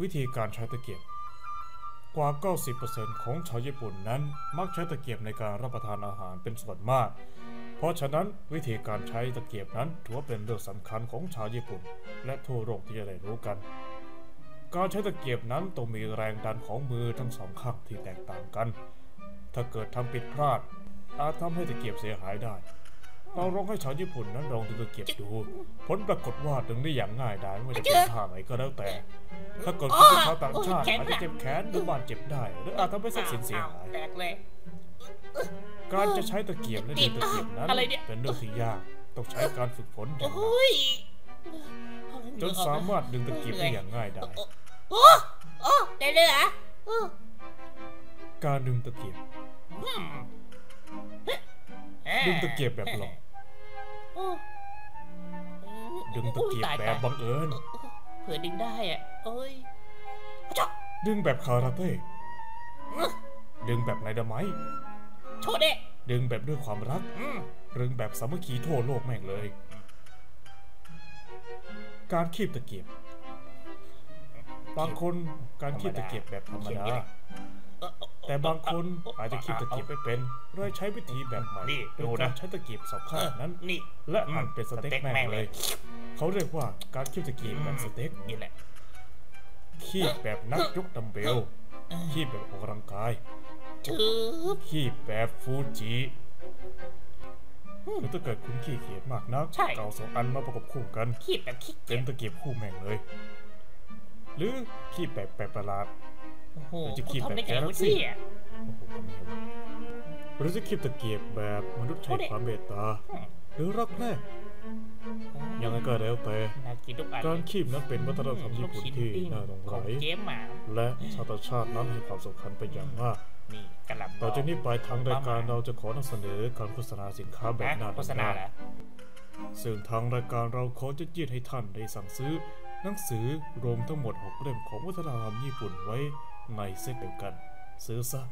วิธีการใช้ตะเกียบ กว่า 90%ของชาวญี่ปุ่นนั้นมักใช้ตะเกียบในการรับประทานอาหารเป็นส่วนมาก เพราะฉะนั้นวิธีการใช้ตะเกียบนั้นถือว่าเป็นเรื่องสำคัญของชาวญี่ปุ่น และทั่วโลกที่จะได้รู้กัน การใช้ตะเกียบนั้นต้องมีแรงดันของมือทั้งสองข้างที่แตกต่างกัน ถ้าเกิดทำผิดพลาดอาจทำให้ตะเกียบเสียหายได้ เราลองให้ชาวญี่ปุ่นนั้นลองดึงตะเกียบดู ผลปรากฏว่าดึงได้อย่างง่ายดายไม่ว่าจะเป็นท่าไหนก็แล้วแต่ ถ้าเกิดคุณเป็นชาวต่างชาติอาจจะเจ็บแขนหรือบาดเจ็บได้ หรืออาจทำให้ทรัพย์สินเสียหายแตกเลยการจะใช้ตะเกียบและดึงตะเกียบนั้นอะไรเนี่ยเป็นเรื่องที่ยากต้องใช้การฝึกฝนอย่างหนักโอ้ยจนสามารถดึงตะเกียบได้อย่างง่ายดายโอ้โอ้ได้เลยเหรอโอ้การดึงตะเกียบอืม ดึงตะเกียบแบบหลอกโอ้ดึงตะเกียบตาแบบบังเอิญเผื่อดึงได้อะโอ้ยจ๊อกดึงแบบคาราเต้ดึงแบบไนดาไมต์โชว์เด้ดึงแบบด้วยความรักอืมดึงแบบสามัคคีทั่วโลกแม่งเลย การคีบตะเกียบบางคนการคีบตะเกียบแบบธรรมดา แต่บางคนอาจจะคีบตะเกียบไม่เป็นเลยใช้วิธีแบบใหม่นี่โดดูยกานะรใช้ตะเกียบสองข้างนั้นนี่และหั่นเป็นสเต็กสเต็กแม่แม่งงเลเลยยเขาเรียกว่าการคีบตะเกียบแบบสเต็กนี่แหละคีบแบบนักยกดัมเบลคีบแบบออกกำลังกายชืบคีบแบบฟูจิหรือถ้าเกิดคุณขี้เกียจมากนักใช่เกาสองอันมาประกบคู่กัน ขีดแบบขี้เป็เกียนจตะเกียบคู่แม่งเลย หรือคีบแบบแปลกประหลาด โอ้โหหรือจะขีดแบบทำได้ไง Galaxy วะเนี่ยโอ้โหทำไงวะหรือจะคีบตะเกียบแบบมนุษย์ใช้ความเมตตาหรือรักแรกยังไงก็แล้วแต่น่ากินทุกอันการคีบนั้นเป็นวัฒนธรรมญี่ปุ่นที่น่าหลงขไหลองเจ๊หมาและชาวต่างชาตินั้นให้ความสำคัญเป็นอย่างมากนี่กระหล่ำต่อจากนี้ไปทางรายการเราจะขอนำเสนอการโฆษณาสินค้าแบบหน้าโฆษณาเหรอซึ่งทางรายการเราขอจะยืดให้ท่านได้สั่งซื้อ หนังสือรวมทั้งหมด 6 เล่มของวัฒนธรรมญี่ปุ่นไว้ในเซตเดียวกัน ซื้อซะ